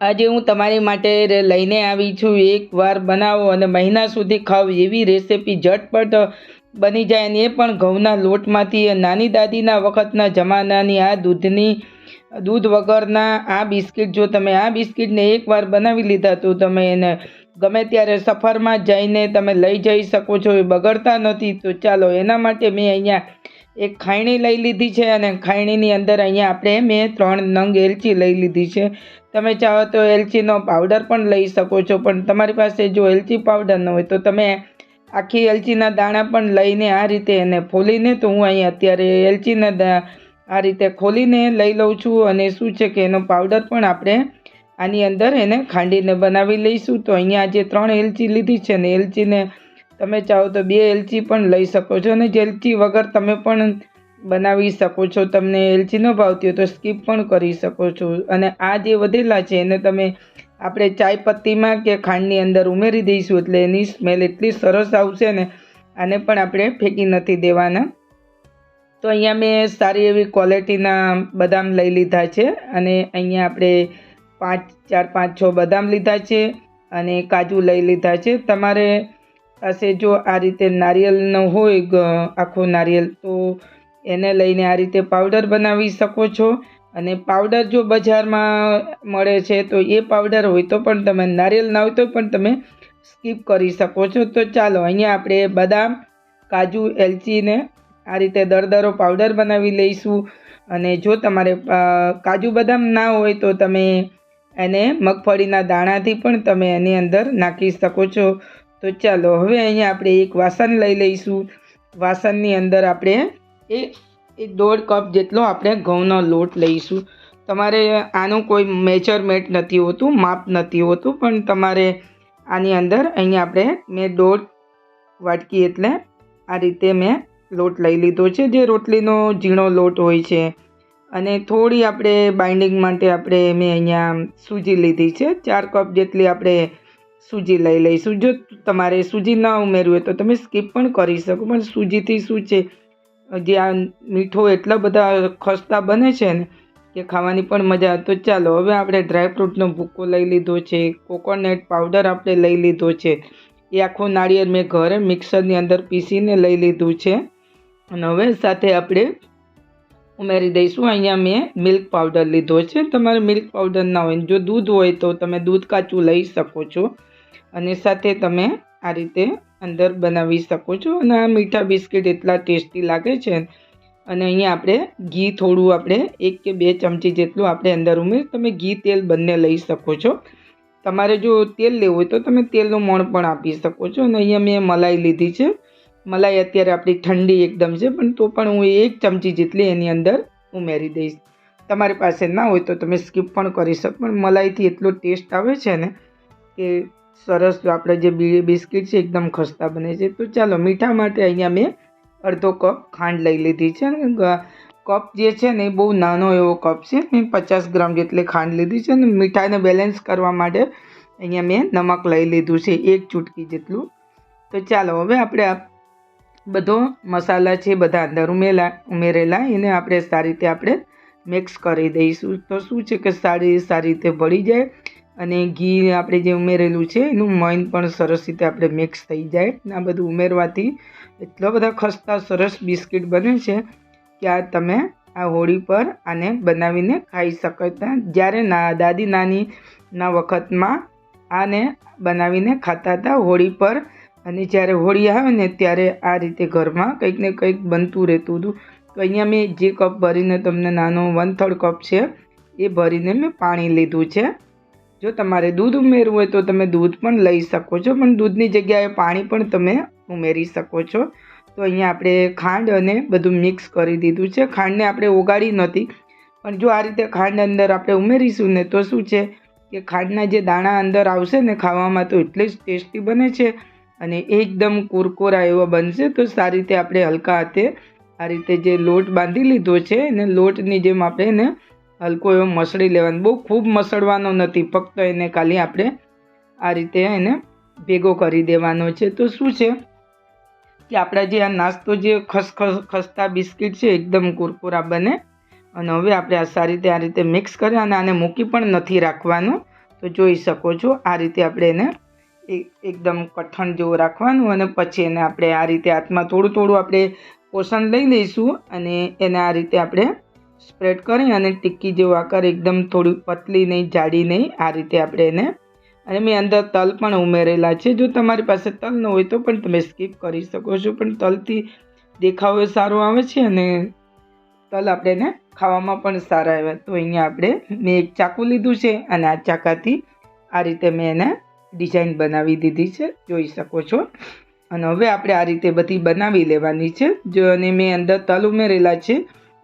આજે હું તમારી માટે લઈને આવી છું. એકવાર બનાવો અને મહિના સુધી ખાવ એવી રેસિપી ઝટપટ બની જાય અને એ પણ ઘઉંના લોટમાંથી. નાની દાદીના વખતના જમાનાની આ દૂધની, દૂધ વગરના આ બિસ્કિટ, જો તમે આ બિસ્કિટને એકવાર બનાવી લીધા તો તમે એને ગમે ત્યારે સફરમાં જઈને તમે લઈ જઈ શકો છો. એ બગડતા નથી. તો ચાલો એના માટે મેં અહીંયા એક ખાયણી લઈ લીધી છે અને ખાયણીની અંદર અહીંયા આપણે મેં ત્રણ નંગ એલચી લઈ લીધી છે. તમે ચાહો તો એલચીનો પાવડર પણ લઈ શકો છો, પણ તમારી પાસે જો એલચી પાવડર ન હોય તો તમે આખી એલચીના દાણા પણ લઈને આ રીતે એને ફોલીને તો હું અહીં અત્યારે એલચીના આ રીતે ખોલીને લઈ લઉં છું અને શું છે કે એનો પાવડર પણ આપણે આની અંદર એને ખાંડીને બનાવી લઈશું. તો અહીંયા જે ત્રણ એલચી લીધી છે ને એલચીને તમે ચાહો તો બે એલચી પણ લઈ શકો છો અને જે એલચી વગર તમે પણ બનાવી શકો છો. તમને એલચી ન ભાવતી હોય તો સ્કીપ પણ કરી શકો છો. અને આ જે વધેલા છે, એને તમે આપણે ચાય પત્તીમાં કે ખાંડની અંદર ઉમેરી દઈશું એટલે એની સ્મેલ એટલી સરસ આવશે ને આને પણ આપણે ફેંકી નથી દેવાના. તો અહીંયા મેં સારી એવી ક્વોલિટીના બદામ લઈ લીધા છે અને અહીંયા આપણે પાંચ, ચાર, પાંચ, છ બદામ લીધા છે અને કાજુ લઈ લીધા છે. તમારે પાસે જો આ રીતે નારિયેળનો હોય આખો નારિયેળ તો એને લઈને આ રીતે પાવડર બનાવી શકો છો. અને પાવડર જો બજારમાં મળે છે તો એ પાવડર હોય તો પણ તમે નારિયેળ ના હોય તો પણ તમે સ્કીપ કરી શકો છો. તો ચાલો અહીંયા આપણે બદામ, કાજુ, એલચીને આ રીતે દરદરો પાવડર બનાવી લઈશું. અને જો તમારે કાજુ બદામ ના હોય તો તમે એને મગફળીના દાણાથી પણ તમે એની અંદર નાખી શકો છો. તો ચાલો હવે અહીંયા આપણે એક વાસણ લઈ લઈશું. વાસણની અંદર આપણે એ એ દોઢ કપ જેટલો આપણે ઘઉંનો લોટ લઈશું. તમારે આનું કોઈ મેજરમેન્ટ નથી હોતું, માપ નથી હોતું, પણ તમારે આની અંદર અહીંયા આપણે મેં દોઢ વાટકી એટલે આ રીતે મેં લોટ લઈ લીધો છે, જે રોટલીનો ઝીણો લોટ હોય છે. અને થોડી આપણે બાઇન્ડિંગ માટે આપણે મેં અહીંયા સૂજી લીધી છે, ચાર કપ જેટલી આપણે સૂજી લઈ લઈશું. જો તમારે સૂજી ન ઉમેરવી હોય તો તમે સ્કીપ પણ કરી શકો, પણ સૂજીથી શું છે જે આ મીઠો એટલા બધા ખસ્તા બને છે ને કે ખાવાની પણ મજા તો ચાલો, હવે આપણે ડ્રાયફ્રૂટનો ભૂકો લઈ લીધો છે કોકોનટ પાવડર આપણે લઈ લીધો છે. એ આખું નાળિયેર મેં ઘરે મિક્સરની અંદર પીસીને લઈ લીધું છે. અને હવે સાથે આપણે ઉમેરી દઈશું. અહીંયા મેં મિલ્ક પાવડર લીધો છે. તમારે મિલ્ક પાવડર ના હોય જો દૂધ હોય તો તમે દૂધ કાચું લઈ શકો છો. અને સાથે તમે આ રીતે અંદર બનાવી શકો છો. અને આ મીઠા બિસ્કિટ એટલા ટેસ્ટી લાગે છે. અને અહીંયા આપણે ઘી થોડું આપણે એક કે બે ચમચી જેટલું આપણે અંદર ઉમેર તમે ઘી તેલ બંને લઈ શકો છો. તમારે જો તેલ લેવું હોય તો તમે તેલનું મણ પણ આપી શકો છો. અને અહીંયા મેં મલાઈ લીધી છે. મલાઈ અત્યારે આપણી ઠંડી એકદમ છે, પણ તો પણ હું એક ચમચી જેટલી એની અંદર ઉમેરી દઈશ. તમારી પાસે ના હોય તો તમે સ્કીપ પણ કરી શકો, પણ મલાઈથી એટલો ટેસ્ટ આવે છે ને કે સરસ આપણે જે બિસ્કિટ છે એકદમ ખસ્તા બને છે. તો ચાલો, મીઠા માટે અહીંયા મેં અડધો કપ ખાંડ લઈ લીધી છે અને કપ જે છે ને એ બહુ નાનો એવો કપ છે. મેં પચાસ ગ્રામ જેટલી ખાંડ લીધી છે અને મીઠાને બેલેન્સ કરવા માટે અહીંયા મેં નમક લઈ લીધું છે, એક ચૂટકી જેટલું. તો ચાલો, હવે આપણે બધો મસાલા છે બધા અંદર ઉમેલા, ઉમેરેલા, એને આપણે સારી રીતે આપણે મિક્સ કરી દઈશું. તો શું છે કે સારી સારી રીતે ભળી જાય. અને ઘી આપણે જે ઉમેરેલું છે, એનું મૈન પણ સરસ રીતે આપણે મિક્સ થઈ જાય. આ બધું ઉમેરવાથી એટલા બધા ખસ્તા સરસ બિસ્કિટ બને છે કે આ તમે આ હોળી પર આને બનાવીને ખાઈ શકતા જ્યારે ના, દાદી નાનીના વખતમાં આને બનાવીને ખાતા હતા હોળી પર અને જ્યારે હોળી આવે ને ત્યારે આ રીતે ઘરમાં કંઈક ને કંઈક બનતું રહેતું હતું. તો અહીંયા મેં જે કપ ભરીને તમને નાનો વન થર્ડ કપ છે, એ ભરીને મેં પાણી લીધું છે. જો તમારે દૂધ ઉમેરવું હોય તો તમે દૂધ પણ લઈ શકો છો, પણ દૂધની જગ્યાએ પાણી પણ તમે ઉમેરી શકો છો. તો અહીંયા આપણે ખાંડ અને બધું મિક્સ કરી દીધું છે. ખાંડને આપણે ઓગાળી નથી, પણ જો આ રીતે ખાંડ અંદર આપણે ઉમેરીશું ને તો શું છે કે ખાંડના જે દાણા અંદર આવશે ને ખાવામાં તો એટલી જ ટેસ્ટી બને છે અને એકદમ કુરકુરા એવો બનશે. તો સારી રીતે આપણે હલકા હાથે આ રીતે જે લોટ બાંધી લીધો છે, એને લોટની જેમ આપણે એને હલકો એવો મસળી લેવાનો. બહુ ખૂબ મસળવાનો નથી. ફક્ત એને ખાલી આપણે આ રીતે એને ભેગો કરી દેવાનો છે. તો શું છે? કે આપણા જે આ નાસ્તો જે ખસખસ ખસ્તા બિસ્કિટ છે, એકદમ કુરકુરા બને. અને હવે આપણે આ સારી રીતે આ રીતે મિક્સ કરી અને આને મૂકી પણ નથી રાખવાનું. તો જોઈ શકો છો, આ રીતે આપણે એને એક એકદમ કઠણ જેવું રાખવાનું અને પછી એને આપણે આ રીતે હાથમાં થોડું થોડું આપણે પોષણ લઈ લઈશું અને એને આ રીતે આપણે સ્પ્રેડ કરી અને ટિક્કી જેવો આકાર એકદમ થોડી પતલી નહીં, જાડી નહીં. આ રીતે આપણે એને અને મેં અંદર તલ પણ ઉમેરેલા છે. જો તમારી પાસે તલ ન હોય તો પણ તમે સ્કીપ કરી શકો છો. પણ તલથી દેખાવ સારો આવે છે અને તલ આપણે એને ખાવામાં પણ સારા આવે. તો અહીંયા આપણે મેં એક ચાકુ લીધું છે અને આ ચાકાથી આ રીતે મેં એને ડિઝાઇન બનાવી દીધી છે. જોઈ શકો છો. અને હવે આપણે આ રીતે બધી બનાવી લેવાની છે. જો અને મેં અંદર તલ ઉમેરેલા છે.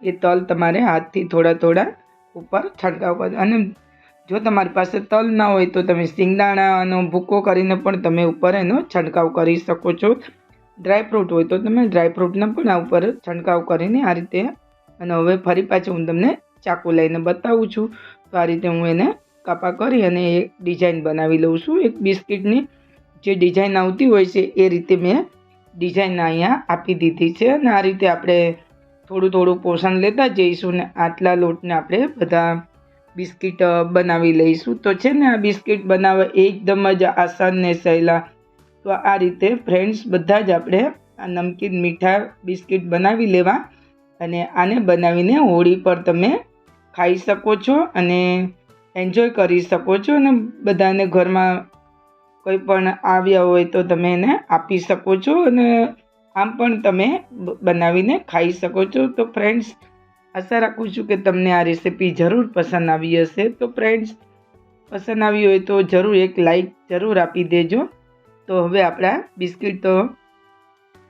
એ તલ તમારે હાથથી થોડા થોડા ઉપર છંટકાવ કરો અને જો તમારી પાસે તલ ના હોય તો તમે શિંગદાણાનો ભૂકો કરીને પણ તમે ઉપર એનો છંટકાવ કરી શકો છો. ડ્રાયફ્રૂટ હોય તો તમે ડ્રાયફ્રૂટને પણ આ ઉપર છંટકાવ કરીને આ રીતે અને હવે ફરી પાછું હું તમને ચાકુ લઈને બતાવું છું. તો આ રીતે હું એને કાપા કરી અને એક ડિઝાઇન બનાવી લઉં છું. એક બિસ્કિટની જે ડિઝાઇન આવતી હોય છે એ રીતે મેં ડિઝાઇન અહીંયા આપી દીધી છે. અને આ રીતે આપણે થોડું થોડું પોષણ લેતા જઈશું ને આટલા લોટને આપણે બધા બિસ્કિટ બનાવી લઈશું. તો છે ને આ બિસ્કિટ બનાવવા એકદમ જ આસાન ને સહેલા. તો આ રીતે ફ્રેન્ડ્સ બધા જ આપણે આ નમકીન મીઠા બિસ્કિટ બનાવી લેવા અને આને બનાવીને હોળી પર તમે ખાઈ શકો છો અને એન્જોય કરી શકો છો અને બધાને ઘરમાં કોઈ પણ આવ્યા હોય તો તમે એને આપી શકો છો અને આમ પણ તમે બનાવીને ખાઈ શકો છો. તો ફ્રેન્ડ્સ આશા રાખું છું કે તમને આ રેસીપી જરૂર પસંદ આવી હશે. તો ફ્રેન્ડ્સ પસંદ આવી હોય તો જરૂર એક લાઈક જરૂર આપી દેજો. તો હવે આપણા બિસ્કિટ તો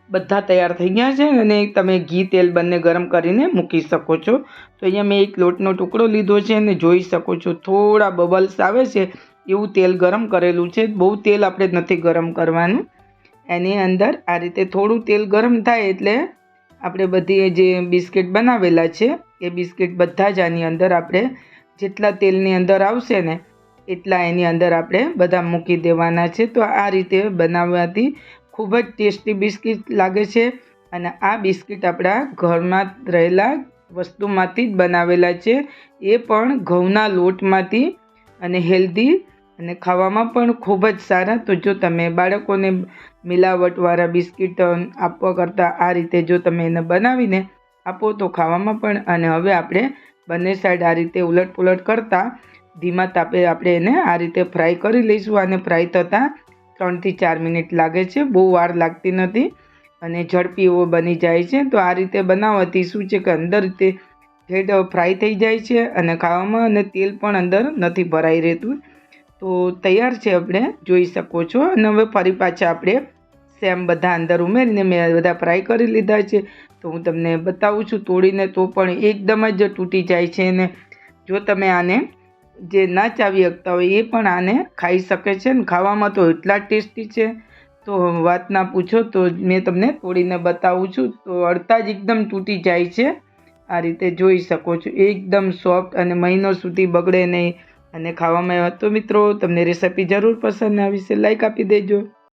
બધા તૈયાર થઈ ગયા છે અને તમે ઘી તેલ બંને ગરમ કરીને મૂકી શકો છો. તો અહીંયા મેં એક લોટનો ટુકડો લીધો છે અને જોઈ શકો છો થોડા બબલ્સ આવે છે. એવું તેલ ગરમ કરેલું છે. બહુ તેલ આપણે નથી ગરમ કરવાનું. એની અંદર આ રીતે થોડું તેલ ગરમ થાય એટલે આપણે બધી જે બિસ્કિટ બનાવેલા છે, એ બિસ્કિટ બધા જ આની અંદર આપણે જેટલા તેલની અંદર આવશે ને એટલા એની અંદર આપણે બધા મૂકી દેવાના છે. તો આ રીતે બનાવવાથી ખૂબ જ ટેસ્ટી બિસ્કિટ લાગે છે અને આ બિસ્કિટ આપણા ઘરમાં રહેલા વસ્તુમાંથી જ બનાવેલા છે. એ પણ ઘઉંના લોટમાંથી અને હેલ્ધી અને ખાવામાં પણ ખૂબ જ સારા. તો જો તમે બાળકોને મિલાવટવાળા બિસ્કિટ આપવા કરતાં આ રીતે જો તમે એને બનાવીને આપો તો ખાવામાં પણ અને હવે આપણે બંને સાઈડ આ રીતે ઉલટ પુલટ કરતાં ધીમા તાપે આપણે એને આ રીતે ફ્રાય કરી લઈશું. અને ફ્રાય થતાં ત્રણથી ચાર મિનિટ લાગે છે. બહુ વાર લાગતી નથી અને ઝડપી એવો બની જાય છે. તો આ રીતે બનાવવાથી શું છે કે અંદર રીતે ઠેઠ ફ્રાય થઈ જાય છે અને ખાવામાં અને તેલ પણ અંદર નથી ભરાઈ રહેતું. તો તૈયાર છે આપણે, જોઈ શકો છો. અને હવે ફરી પાછા આપણે સેમ બધા અંદર ઉમેરીને મેં બધા ફ્રાય કરી લીધા છે. તો હું તમને બતાવું છું, તોડીને તો પણ એકદમ જ તૂટી જાય છે ને. જો તમે આને જે ના ચાવી શકતા હોય એ પણ આને ખાઈ શકે છે ને. ખાવામાં તો એટલા ટેસ્ટી છે. તો વાત ના પૂછો તો મેં તમને તોડીને બતાવું છું. તો અડતા જ એકદમ તૂટી જાય છે. આ રીતે જોઈ શકો છો. એકદમ સોફ્ટ અને મહિનો સુધી બગડે નહીં. અને ખાવામાં આવ્યા તો મિત્રો તમને રેસીપી જરૂર પસંદ આવી છે લાઈક આપી દેજો.